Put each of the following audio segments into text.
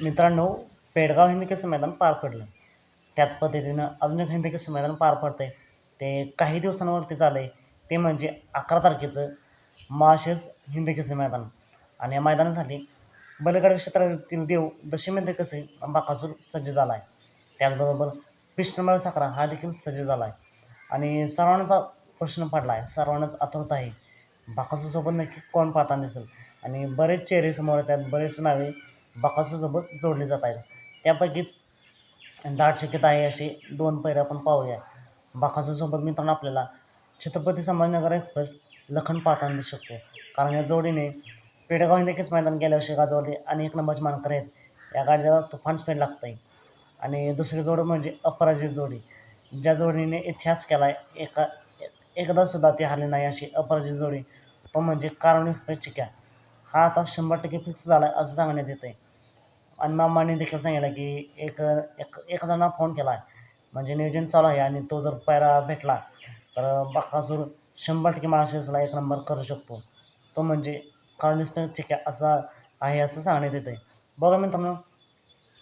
मित्रांनो पेडगाव हिंदी केसरी मैदान पार पडलं. त्याच पद्धतीनं अजून एक हिंदी केसरी मैदान पार पडतं आहे ते काही दिवसांवरती झालं आहे ते म्हणजे अकरा तारखेचं माशेस हिंदी केसरी मैदान. आणि या मैदानासाठी बलगड क्षेत्रातील देव दशमीमध्ये कसे बाकासूर सज्ज झाला आहे त्याचबरोबर कृष्णमाळ साखरा हा देखील सज्ज झाला आहे आणि सर्वांचा प्रश्न पडला आहे सर्वांनाच आठवत आहे. बाकासूरसोबत नक्की कोण पाहताना दिसेल? आणि बरेच चेहरे समोर येतात बरेच नावे बाकासूरसोबत जोडली जात आहेत त्यापैकीच दाट शक्यता आहे असे दोन पैरे आपण पाहूया. बाकासूरसोबत मित्रांनो आपल्याला छत्रपती संभाजीनगर एक्सप्रेस लखन पाहताना दिसू शकतो. कारण या जोडीने पेडगाव देखील मैदान गेल्या वर्षी गाजवले आणि एक नंबरचे मानकर आहेत. या गाडीला तुफान स्पीड लागतं आहे आणि दुसरी जोड म्हणजे अपराजित जोडी. ज्या जोडीने इतिहास केला आहे एका एकदा सुद्धा ती हरली नाही अशी अपराजित जोडी. तो म्हणजे कारण एक्सप्रेस चिक्या हा आता शंभर टक्के फिक्स झाला आहे असं सांगण्यात येतं आहे अण्णांनी देखील सांगितलं की एक एक एक जणांना फोन केला आहे म्हणजे नियोजन चालू आहे आणि तो जर पैरा भेटला तर बाकासूर शंभर टक्के महाराष्ट्राला एक नंबर करू शकतो. तो म्हणजे कारण ठीक आहे असा आहे असं सांगण्यात येतं आहे बघा मित्रांनो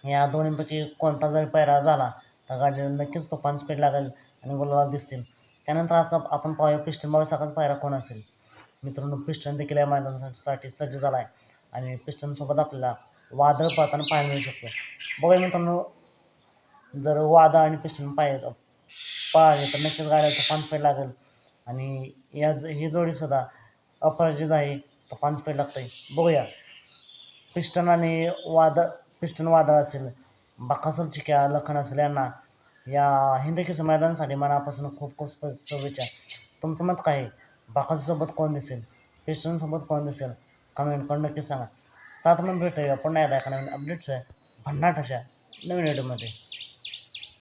या दोन्हीपैकी कोणता जरी पैरा झाला तर गाडीला नक्कीच तुफान स्पीड लागेल आणि गुलाला दिसतील. त्यानंतर आता आपण पाहूया पिस्टन बावीसाकाचा पायरा कोण असेल. मित्रांनो पिस्टन देखील या मैदानासाठी सज्ज झाला आहे आणि पिस्टनसोबत आपल्याला वादळ पाहताना पाहायला मिळू शकतो. बघा मित्रांनो जर वादळ आणि पिस्टन पाय पळाले तर नक्कीच गाड्या तुफान स्पीड लागेल. आणि या ही जोडीसुद्धा अपराजित आहे तुफान स्पीड लागतं आहे बघूया. पिस्टन आणि वादळ पिस्टन वादळ असेल बकासूर चिक्या लखन असेल यांना या हिंदी केसरी मैदानासाठी मनापासून खूप खूप शुभेच्छा. तुमचं मत काय आहे? बाकासूरसोबत कोण दिसेल? पिस्टनसोबत कोण दिसेल? कमेंट करून नक्की सांगा. सात मग भेटूया पुन्हा एकदा एका नवीन अपडेट्स आहे. भन्नाट अशा नवीन व्हिडिओमध्ये